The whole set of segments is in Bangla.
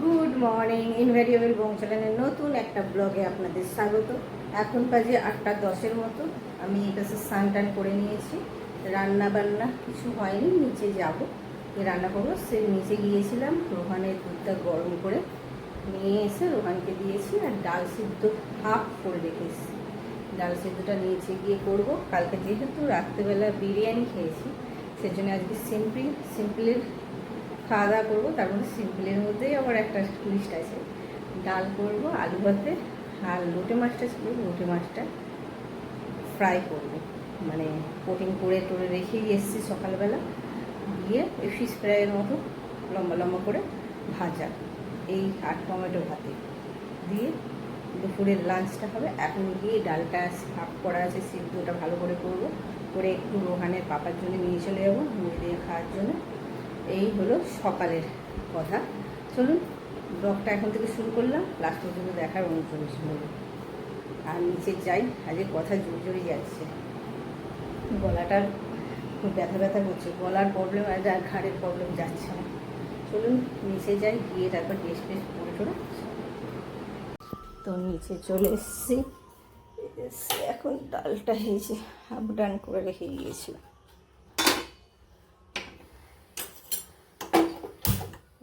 গুড মর্নিং ইনভ্যারিয়েবল বংশালানের নতুন একটা ব্লগে আপনাদের স্বাগত। এখন বাজে আটটা দশের মতো। আমি এটা স্নান টান করে নিয়েছি। রান্না বান্না কিছু হয়নি, নিচে যাব। রান্না করব, সে নিচে গিয়েছিলাম। রোহানের দুধটা গরম করে নিয়ে এসে রোহানকে দিয়েছি আর ডাল সিদ্ধ হাফ করে রেখেছি ডাল সিদ্ধটা নিচে গিয়ে করব। কালকে যেহেতু রাত্রেবেলা বিরিয়ানি খেয়েছি, সেজন্য আজকে সিম্পল সিম্পলের খাওয়া দাওয়া করব, তার মধ্যে সিম্পলের মধ্যেই আবার একটা লিস্ট আছে। ডাল করব, আলু ভাতে, আর লোটে মাছটা ছিল লোটে মাছটা ফ্রাই করব। মানে কোটিং করে টোরে রেখেই এসেছি সকালবেলা। গিয়ে ওই ফিশ ফ্রাইয়ের মতো লম্বা লম্বা করে ভাজা এই আর টমেটো ভাতে। দিয়ে দুপুরের লাঞ্চটা হবে। এখন গিয়ে ডালটা হাফ করা আছে, সিদ্ধটা ভালো করে করব। করে একটু রোহানের পাপার জন্য নিয়ে চলে যাব দিয়ে খাওয়ার জন্য। এই হলো সকালের কথা। চলুন, ব্লগটা এখন থেকে শুরু করলাম। লাস্ট পর্যন্ত দেখার অনুপ্রবেশ হলো আর নিচে যাই আজকে কথা জোরে জোরে যাচ্ছে। গলাটার খুব ব্যথা ব্যথা করছে। গলার প্রবলেম আর আর ঘাড়ের প্রবলেম যাচ্ছে না। চলুন, নিচে যাই, গিয়ে তারপর ড্রেস ফ্রেস পরে টোরে তো নিচে চলে এসেছি। এসে এখন ডালটা হয়েছে আপ ডান করে রেখে গিয়েছিলাম।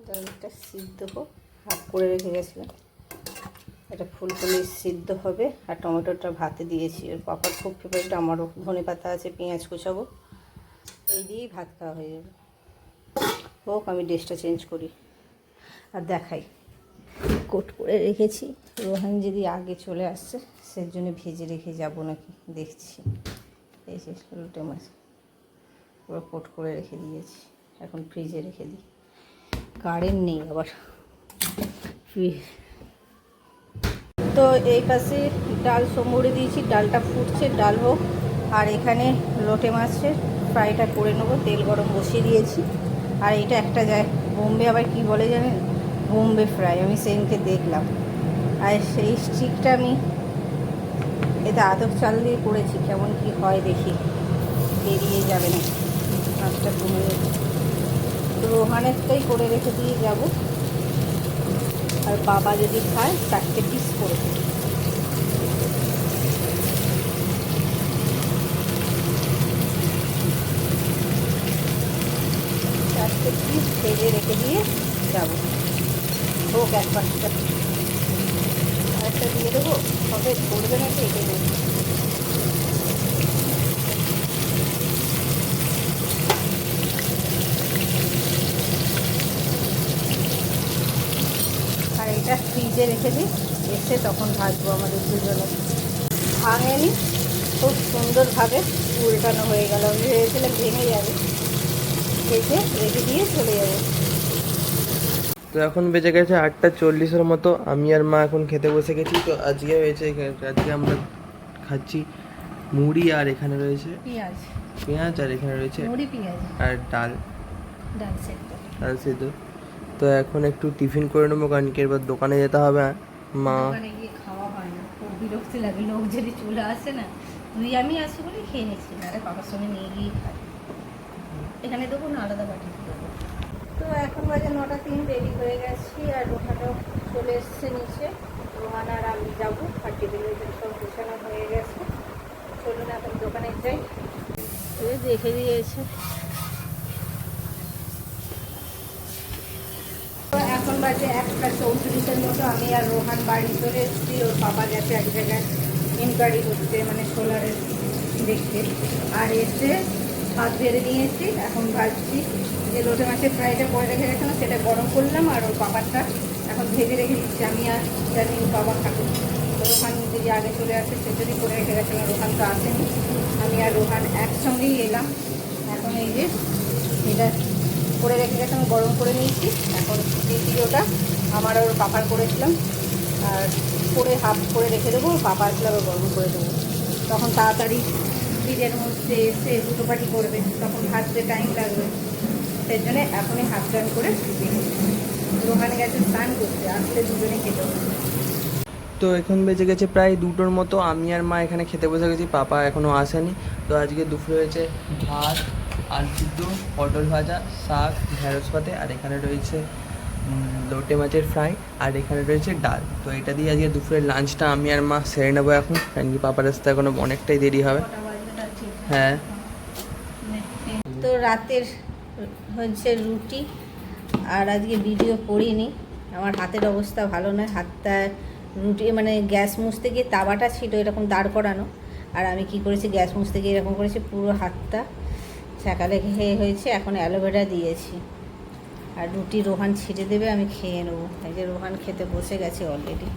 ডালটা সিদ্ধ হোক হাফ করে রেখে গেছিলাম। এটা ফুলকলি সিদ্ধ হবে, আর টমেটোটা ভাতে দিয়েছি। ওর পাপার খুব ফেভারিট আমারও ধনে পাতা আছে, পেঁয়াজ কুচাবো। এই দিয়েই ভাত খাওয়া হয়ে যাবে। হোক, আমি ড্রেসটা চেঞ্জ করি। আর দেখাই। কোট করে রেখেছি। রোহান যদি আগে চলে আসছে, সেই জন্য ভেজে রেখে যাব নাকি? দেখছি। এই যে লোটে মাছ। পুরো কোট করে রেখে দিয়েছি। এখন ফ্রিজে রেখে দিই। কারেন্ট নেই আবার। তো এই পাশে ডাল সম্বরে দিয়েছি, ডালটা ফুটছে, ডাল হোক। আর এখানে লোটে মাছের ফ্রাইটা করে নেব, তেল গরম বসিয়ে দিয়েছি। আর এটা একটা যায়, বোম্বে আবার কি বলে জানেন? বোম্বে ফ্রাই, আমি সেদিনকে দেখলাম। আর সেই স্টিকটা আমি এতে আদক চাল দিয়ে করেছি, কেমন কি হয় দেখি। বেরিয়ে যাবে না, মাছটা কমে যাবে। রোহানেরটাই করে রেখে দিয়ে যাব। আর বাবা যদি খায়, চারটে পিস করে। চারটে পিস ভেজে রেখে দিয়ে যাব। হোক এক পাঁচটা আরেকটা দিয়ে দেবো? হবে করবে নাকি? এটাই এটা ফ্রিজে রেখে দিই এসে তখন ভাজবো আমাদের দুজনে। ভাঙেনি খুব সুন্দরভাবে উল্টানো হয়ে গেল। আমি ভেবেছিলাম ভেঙে যাবে। ভেজে রেখে দিয়ে চলে যাব। তো এখন বেজে গেছে আটটা চল্লিশের মতো। আমি আর মা এখন খেতে বসে গেছি। তো আজকে হয়েছে আজকে আমরা খাচ্ছি মুড়ি আর এখানে রয়েছে পেঁয়াজ। পেঁয়াজ আর এখানে রয়েছে মুড়ি পেঁয়াজ। আর ডাল। ডাল সেদ্ধ। ডাল সিদ্ধ। তো এখন একটু টিফিন করে নেব কারণ কি এবার দোকানে যেতে হবে। মা খাওয়া হয় না। খুব বিরক্তি লাগে লোক যদি চলে আসে না তুই আমি আসি বলে খেয়ে নিচ্ছি না আরে পাপার সঙ্গে নিয়ে গিয়ে খাই। এখানে দেবো না আলাদা দেবো। তো এখন বাজে নটা তিন রেডি হয়ে গেছি আর রোহানও চলে এসছে নিচে। রোহান আর আমি যাব আর টেবিলের সব গোছানো হয়ে গেছে। চলুন এখন দোকানে যাই। দেখে দিয়েছে তো এখন বাজে একটা চৌত্রিশের মতো আমি আর রোহান বাড়ি চলে এসেছি। ওর বাবা গেছে এক জায়গায় ইনকোয়ারি করতে মানে সোলারের দেখতে। আর এসে ভাত বেড়ে নিয়েছি, এখন ভাজছি। যে রোদে মাছের ফ্রাইটা করে রেখে গেছিলাম, সেটা গরম করলাম আর ওর বাবারটা এখন ভেজে রেখে দিচ্ছি। আমি আর জানি বাবা তো রোহান যদি আগে চলে আসে, সে যদি করে রেখে গেছিলাম রোহান তো আসেনি। আমি আর রোহান একসঙ্গেই এলাম। এখন এই যে, এটা করে রেখে গেছিলাম গরম করে নিয়েছি। এখন ওটা। আমার ওর পাপার করেছিলাম। আর করে হাফ করে রেখে দেবো পাপা আসলে আবার গরম করে দেবো। তখন তাড়াতাড়ি ফ্রিজের মধ্যে এসে দুটো পাটি করবে, তখন ভাজতে টাইম লাগবে। সেই জন্যে এখনই হাফ টান করে দোকানে গেছে, স্নান করতে, আসলে দুজনে খেতে তো এখন বেজে গেছে প্রায় দুটোর মতো। আমি আর মা এখানে খেতে বসে গেছি, পাপা এখনও আসেনি। তো আজকে দুপুরে হয়েছে ভাত আলু সিদ্ধ পটল ভাজা, শাক, ঢেঁড়স পাতে, আর এখানে রয়েছে লোটে মাছের ফ্রাই, আর এখানে রয়েছে ডাল। তো এটা দিয়ে আজকে দুপুরের লাঞ্চটা আমি আর মা সেরে নেব এখন। কারণ কি পাপার আসতে এখনও অনেকটাই দেরি হবে। হ্যাঁ। তো রাতের হচ্ছে রুটি, আর আজকে ভিডিও করিনি। আমার হাতের অবস্থা ভালো নয়। হাতটা রুটি মানে গ্যাস মুছতে গিয়ে তাওয়াটা ছিল এরকম দাঁড় করানো। আর আমি কি করেছি, গ্যাস মুছতে গিয়ে এরকম করেছি, পুরো হাতটা সকালে খেয়ে হয়েছে, এখন অ্যালোভেরা দিয়েছি। আর রুটি রোহান ছিঁড়ে দেবে, আমি খেয়ে নেব। এই যে রোহান খেতে বসে গেছে অলরেডি